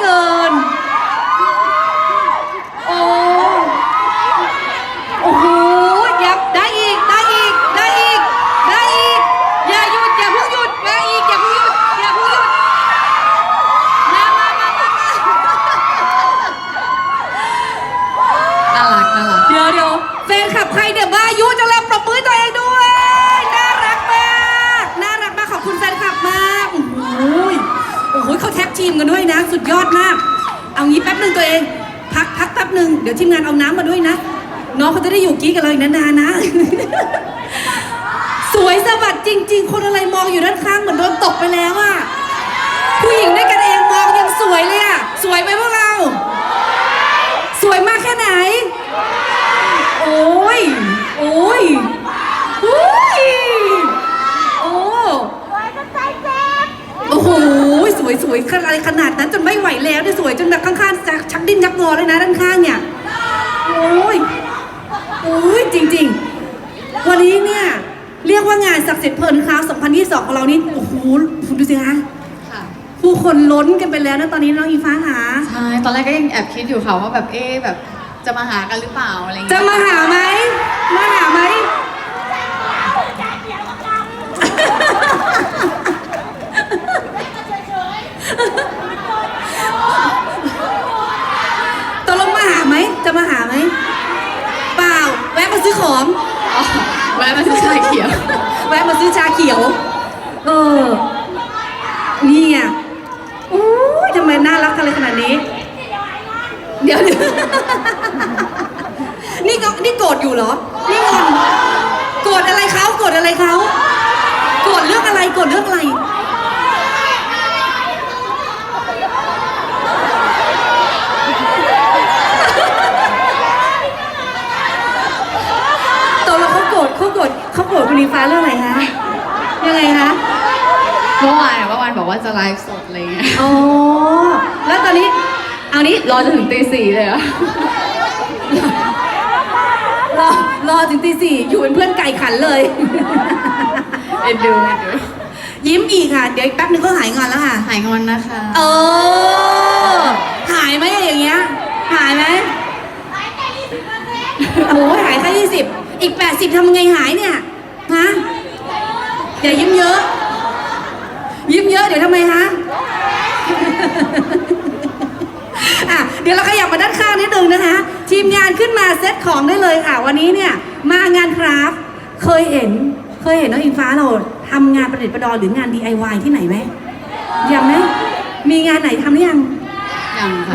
เกิน โอ้โอยับได้อีก ได้อีก ได้อีก ได้อีก อย่าหยุด อย่าเพิ่งหยุด มาอีก อย่าเพิ่งหยุด อย่าเพิ่งหยุด มามามามาน่ารักน่รักเดี๋ยวเดี๋ยวแฟนขับใครเดี๋ยว ท็กทีมกันด้วยนะ สุดยอดมาก เอางี้แป๊บหนึ่งตัวเอง พักพักแป๊บหนึ่งเดี๋ยวทีมงานเอาน้ำมาด้วยนะ น้องเขาจะได้อยู่กี้กับเราอีกนานๆนะ สวยสะบัดจริง ๆ คนอะไรมองอยู่ด้านข้างเหมือนโดนตกไปแล้วอะผู้หญิงด้วยกันเองมองยังสวยเลยอะสวยไหมพวกเรา สวยมากแค่ไหน โอ้ย โอ้ยโอ้ย โอ้ โอ้โห ส วยสวยอะไรขนาดนั้นจนไม่ไหวแล้วเนี่ยสวยจนแบบข้างๆจะชักดิ้นชักงอเลยนะด้านข้างเนี่ยโอ้ยโอ้ยจริง ๆ วันนี้เนี่ยเรียกว่างานศักดิ์สิทธิ์เพลินคราว2022 ของเรานี่โอ้โหคุณดูสิคะค่ะผู้คนล้นกันไปแล้วนะตอนนี้น้องอีฟ้าหาใช่ตอนแรกก็ยังแอบคิดอยู่ค่ะว่าแบบเอ๊ะแบบจะมาหากันหรือเปล่าอะไรอย่างจะเงี้ยมาหาไหมมาหาไหม ตกลงมาหาไหม จะมาหาไหมเปล่า แวะมาซื้อของอ๋อแวะมาซื้อชาเขียว แวะมาซื้อชาเขียว เออ นี่ไงโอ้ยทำไมน่ารักกันเลยขนาดนี้ เดี๋ยวเดี๋ยวนี่ก็นี่โกรธอยู่เหรอ นี่งอนโกรธอะไรเขาโกรธอะไรเขาโกรธเรื่องอะไรโกรธเรื่องอะไร ตกลงเขาโกรธเขาโกรธเขาโกรธคุณอิงฟ้าเรื่องอะไรคะยังไงคะ เมื่อวานอะเมื่อ วานบอกว่าจะไลฟ์สดอะไรเงี้ยอ๋อ แล้วตอนนี้ เอานี้รอจนถึงตีสี่เลยเหรอะรอรอถึงตีสี่อยู่เป็นเพื่อนไก่ขันเลย เอ็นดูเอ็นดูยิ้มอีกค่ะ เดี๋ยวอีกแป๊บนึงก็หายงอนแล้วค่ะ หายงอนนะคะ เออ หายไหมอย่างเงี้ย หายไหมโอ้ยหายแค่ยี่สิบอีกแปดสิบทำยังไงหายเนี่ย ฮะ อย่ายิ้มเยอะ ยิ้มเยอะเดี๋ยวทำไมฮะ อะเดี๋ยวเราขยับมาด้านข้างนิดนึงนะคะ ทีมงานขึ้นมาเซตของได้เลยค่ะ วันนี้เนี่ยมางานคราฟต์เคยเห็นเคยเห็นน้องอิงฟ้าเราทำงานประดิษฐ์ประดอยหรืองาน DIY ที่ไหนไหมยังไหมมีงานไหนทำหรือยังยังค่ะ